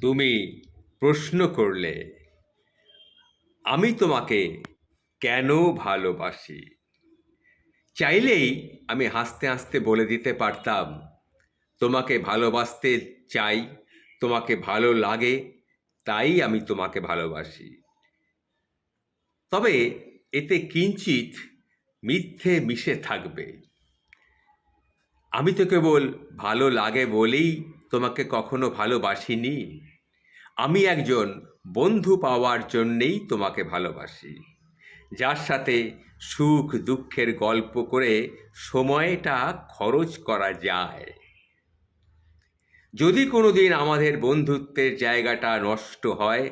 তুমি প্রশ্ন করলে, আমি তোমাকে কেন ভালোবাসি? চাইলেই আমি হাসতে হাসতে বলে দিতে পারতাম, তোমাকে ভালোবাসতে চাই, তোমাকে ভালো লাগে, তাই আমি তোমাকে ভালোবাসি। তবে এতে কিঞ্চিত মিথ্যে মিশে থাকবে। আমি তো কেবল ভালো লাগে বলেই তোমাকে কখনো ভালোবাসিনি? আমি একজন বন্ধু পাওয়ার জন্যেই তোমাকে ভালোবাসি। যার সাথে সুখ দুঃখের গল্প করে সময়টা খরচ করা যায়। যদি কোনো দিন আমাদের বন্ধুত্বের জায়গাটা নষ্ট হয়,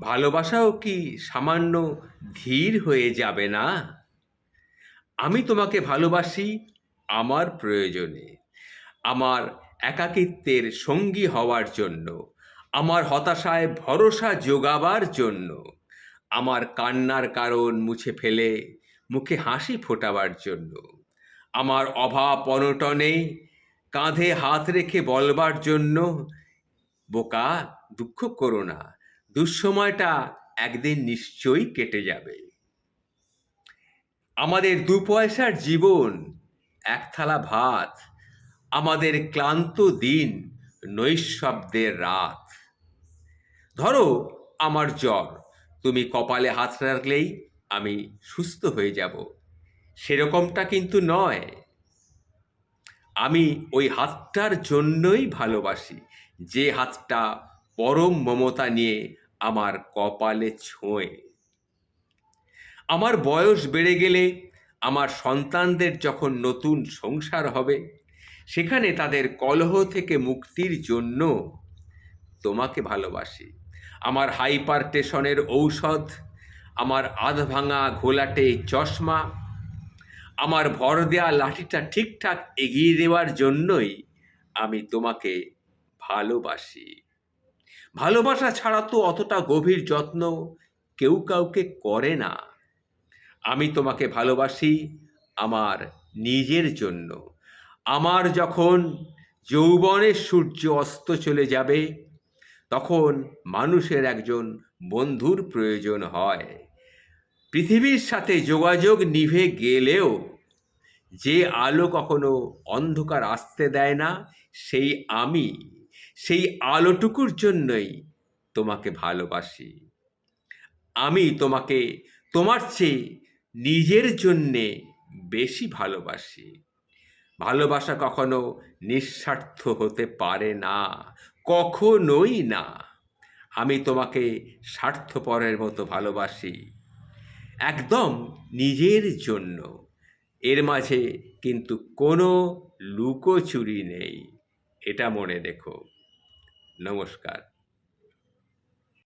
ভালোবাসাও কি সামান্য ধীর হয়ে যাবে না? আমি তোমাকে ভালোবাসি আমার প্রয়োজনে। আমার একাকিত্বের সঙ্গী হওয়ার জন্য, আমার হতাশায় ভরসা যোগাবার জন্য, আমার কান্নার কারণ মুছে ফেলে, মুখে হাসি ফোটাবার জন্য, আমার অভাব অনটনে কাঁধে হাত রেখে বলবার জন্য, বোকা, দুঃখ করো না, দুঃসময়টা একদিন নিশ্চয়ই কেটে যাবে। আমাদের দু পয়সার জীবন এক থালা ভাত আমাদের ক্লান্ত দিন, নৈশব্দের রাত। ধরো আমার জ্বর, তুমি কপালে হাত রাখলেই আমি সুস্থ হয়ে যাব। সেরকমটা কিন্তু নয়। আমি ওই হাতটার জন্যই ভালোবাসি, যে হাতটা পরম মমতা নিয়ে আমার কপালে ছোঁয়। আমার বয়স বেড়ে গেলে আমার সন্তানদের যখন নতুন সংসার হবে সেখানে তাদের কলহ থেকে মুক্তির জন্য তোমাকে ভালোবাসি। আমার হাইপার টেশনের ঔষধ, আমার আধ ভাঙা ঘোলাটে চশমা, আমার ভর দেওয়া লাঠিটা ঠিকঠাক এগিয়ে দেওয়ার জন্যই আমি তোমাকে ভালোবাসি। ভালোবাসা ছাড়া তো অতটা গভীর যত্ন কেউ কাউকে করে না। আমি তোমাকে ভালোবাসি আমার নিজের জন্য। আমার যখন যৌবনের সূর্য অস্ত চলে যাবে, তখন মানুষের একজন বন্ধুর প্রয়োজন হয়। পৃথিবীর সাথে যোগাযোগ নিভে গেলেও যে আলো কখনো অন্ধকার আসতে দেয় না, সেই আমি, সেই আলোটুকুর জন্যই তোমাকে ভালোবাসি। আমি তোমাকে তোমার চেয়ে নিজের জন্যে বেশি ভালোবাসি। ভালোবাসা কখনো নিঃস্বার্থ হতে পারে না, কখনোই না। আমি তোমাকে স্বার্থপরের মতো ভালোবাসি, একদম নিজের জন্য। এর মাঝে কিন্তু কোনো লুকোচুরি নেই, এটা মনে রেখো। নমস্কার।